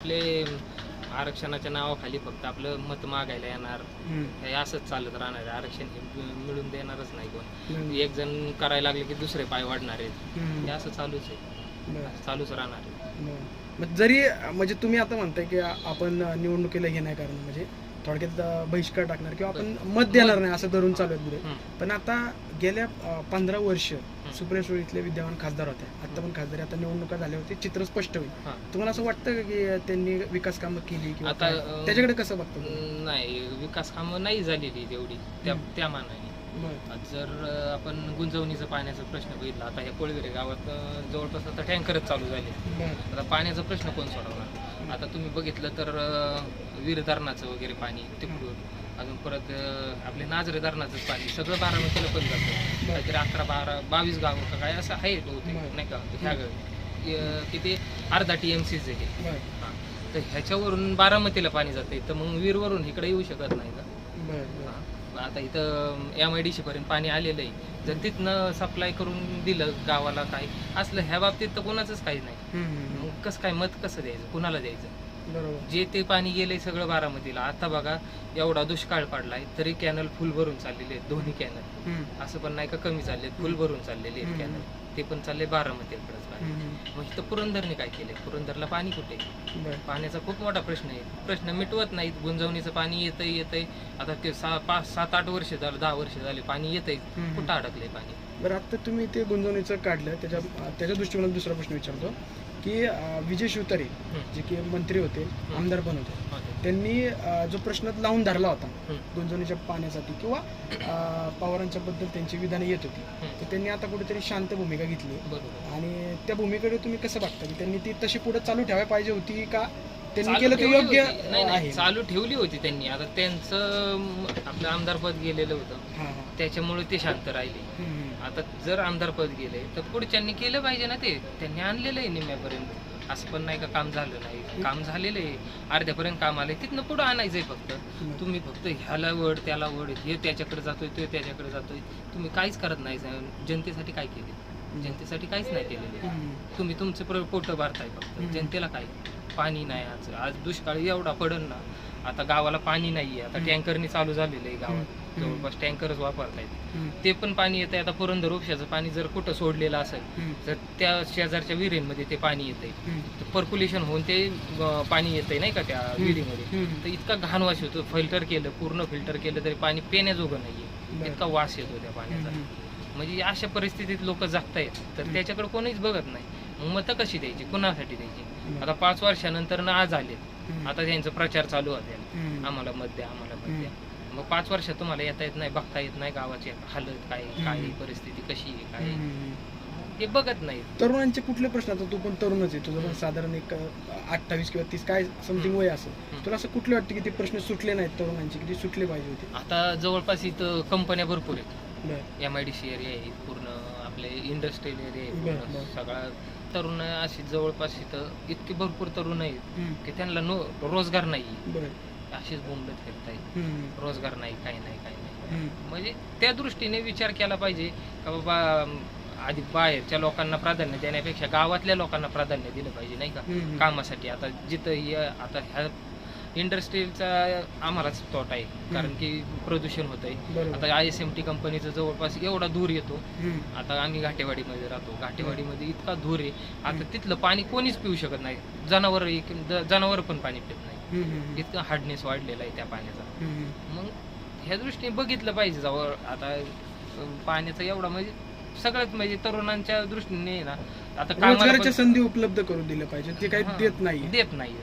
आपले आरक्षणाच्या नावाखाली फक्त आपलं मत मागायला येणार. हे असंच चालत राहणार आहे. आरक्षण हे मिळून देणारच नाही कोण. एक जण करायला लागले की दुसरे पाय वाढणार आहेत. हे असं चालूच आहे बरं. चालूच राहणार आहे बरं. मग जरी म्हणजे तुम्ही आता म्हणताय की आपण निवडणुकीला हे नाही करणार म्हणजे थोडक्यात अं, बहिष्कार टाकणार किंवा आपण मत देणार नाही असं धरून चालू आहे हम्म. पण आता गेल्या पंधरा वर्ष सुप्रिया सुळे इथले विद्यमान खासदार होते आता पण खासदार आता निवडणुका झाल्या होती चित्र स्पष्ट होईल हा. तुम्हाला असं वाटतं का की त्यांनी विकास कामं केली किंवा आता, काय? अं, त्याच्याकडे कसं बघतो नाही विकास कामं नाही झालेली तेवढी त्या. त्या मानाने जर आपण गुंजवणीचा पाण्याचा प्रश्न बघितला आता ह्या कोळवेरे गावात जवळपास आता टँकरच चालू झाले. आता पाण्याचा प्रश्न कोण सोडवणार? आता तुम्ही बघितलं तर वीर धरणाचं वगैरे पाणी तिकडून. अजून परत आपले नाजरे धरणाचं पाणी सगळं बारामतीला पण जातं. काहीतरी अकरा बारा बावीस गाव का काय असं आहे बहुतेक. नाही का? ह्या गावी. किती? अर्धा टी एम सीच आहे. हा. तर ह्याच्यावरून बारामतीला पाणी जाते तर मग वीरवरून इकडे येऊ शकत नाही का. हा. आता इथं एम आय डी सी पर्यंत पाणी आलेलं आहे. जर तिथनं सप्लाय करून दिलं गावाला काही असलं ह्या बाबतीत तर कोणाचंच काही नाही. मग कसं काय मत कसं द्यायचं? कुणाला द्यायचं? जे ते पाणी गेलंय सगळं बारामतीला. आता बघा एवढा दुष्काळ पडलाय तरी कॅनल फुल भरून चाललेले आहेत दोन्ही कॅनल. असं पण नाही का कमी चालले फुल भरून चाललेले आहेत. कॅनल. ते पण चालले बारामतीकडेच. मग इथं पुरंदरने काय केलंय? पुरंदरला पाणी कुठे. पाण्याचा खूप मोठा प्रश्न आहे. प्रश्न मिटवत नाहीत गुंजवणीचं पाणी येतंय येतंय. आता पाच सात आठ वर्ष झालं दहा वर्ष झाले पाणी येतंय. कुठं अडकलंय पाणी? बरं आता तुम्ही ते गुंतवणुकीचं काढलं त्याच्या त्याच्या दृष्टीकोनात दुसरा प्रश्न विचारतो. की विजय शिवतारे. जे की मंत्री होते आमदार पण होते. त्यांनी जो प्रश्न लावून धरला होता हम्म. गुंतवणुकीच्या पाण्यासाठी किंवा पवारांच्या बद्दल त्यांची विधानं येत होती. तर त्यांनी आता कुठेतरी शांत भूमिका घेतली आणि त्या भूमिकेकडे तुम्ही कसं बघता की त्यांनी ती तशी पुढे चालू ठेवायला पाहिजे होती का त्यांनी चालू केलं ते ठेवली योग्य होती. नाही नाही आहे. चालू ठेवली होती त्यांनी. आता त्यांचं आपलं आमदारपद गेलेलं होतं. हां हां. त्याच्यामुळे ते शांत राहिले. हम्म. आता जर आमदारपद गेले तर पुढच्यांनी केलं पाहिजे ना ते. त्यांनी आणलेलं आहे निम्म्यापर्यंत. असं पण नाही का काम झालं नाही. काम झालेलं आहे. अर्ध्यापर्यंत काम आलंय. तिथनं पुढं आणायचंय फक्त. तुम्ही फक्त ह्याला वड त्याला वड हे त्याच्याकडे जातोय तो त्याच्याकडे जातोय. तुम्ही काहीच करत नाही. जनतेसाठी काय केले? जनतेसाठी काहीच नाही केलेले. तुम्ही तुमचे प्र पोट भरताय फक्त. जनतेला काय? पाणी नाही आज आज दुष्काळ एवढा पडन ना आता गावाला पाणी नाहीये आता. टँकरनी चालू झालेलं आहे गावात. जवळपास टँकरच वापरतायत हम्म. ते पण पाणी येतंय आता पुरंदर उपशाचं पाणी जर कुठं सोडलेलं असेल. तर त्या शेजारच्या विहिरींमध्ये ते पाणी येतंय. पर्क्युलेशन होऊन ते पाणी येतंय नाही का त्या विहिरीमध्ये. तर इतका घाण वास येतो फिल्टर केलं पूर्ण फिल्टर केलं तरी पाणी पिण्याजोगं नाहीये. इतका वास येतो त्या पाण्याचा. म्हणजे अशा परिस्थितीत लोक जगतायत तर. त्याच्याकडे कोणीच बघत नाही मग मतं कशी द्यायची कुणासाठी द्यायची. आता पाच वर्षानंतर ना आज आले. आता त्यांचा प्रचार चालू होते. आम्हाला मत द्या आम्हाला मत द्या. मग पाच वर्षात तुम्हाला येता येत नाही बघता येत नाही गावाची हालत काय काय. परिस्थिती कशी आहे काय. हे बघत नाहीत. तरुणांचे कुठले प्रश्न आता तू पण तरुणच आहे तुझं पण साधारण एक अठ्ठावीस किंवा तीस काय समथिंग वय हम्म. तुला असं कुठले वाटते की ते प्रश्न सुटले नाहीत तरुणांचे की ते सुटले पाहिजे होते? आता जवळपास इथं कंपन्या भरपूर आहेत. M I D C area आहे पूर्ण आपले इंडस्ट्रियल एरिया आहे पूर्ण. सगळा तरुण अशी जवळपास इथं इतके भरपूर तरुण आहेत. की त्यांना नो रोजगार नाही असेच बोंबलत फिरताय हम्म. रोजगार नाही काही नाही काही नाही. म्हणजे त्या दृष्टीने विचार केला पाहिजे का बाबा आधी बाहेरच्या लोकांना प्राधान्य देण्यापेक्षा गावातल्या लोकांना प्राधान्य दिलं पाहिजे नाही का. कामासाठी आता जिथं आता ह्या इंडस्ट्रीचा आम्हालाच तोटा आहे. कारण की प्रदूषण होत आहे बरोबर. आता आय एस एम टी कंपनीचं जवळपास एवढा धूर येतो. हम्म. आता आम्ही घाटेवाडीमध्ये राहतो. घाटेवाडीमध्ये इतका धूर आहे. आता तिथलं पाणी कोणीच पिऊ शकत नाही. जनावर जनावर पण पाणी पित नाही. हम्म. हम्म. इतका हार्डनेस वाढलेला आहे त्या पाण्याचा. हम्म. मग ह्या दृष्टीने बघितलं पाहिजे जवळ. आता अं, पाण्याचा एवढा म्हणजे सगळ्यात म्हणजे तरुणांच्या दृष्टीने ना आता कामाला रोजगाराच्या पण संधी उपलब्ध करून दिल्या पाहिजे ते काही हा. देत नाही देत नाही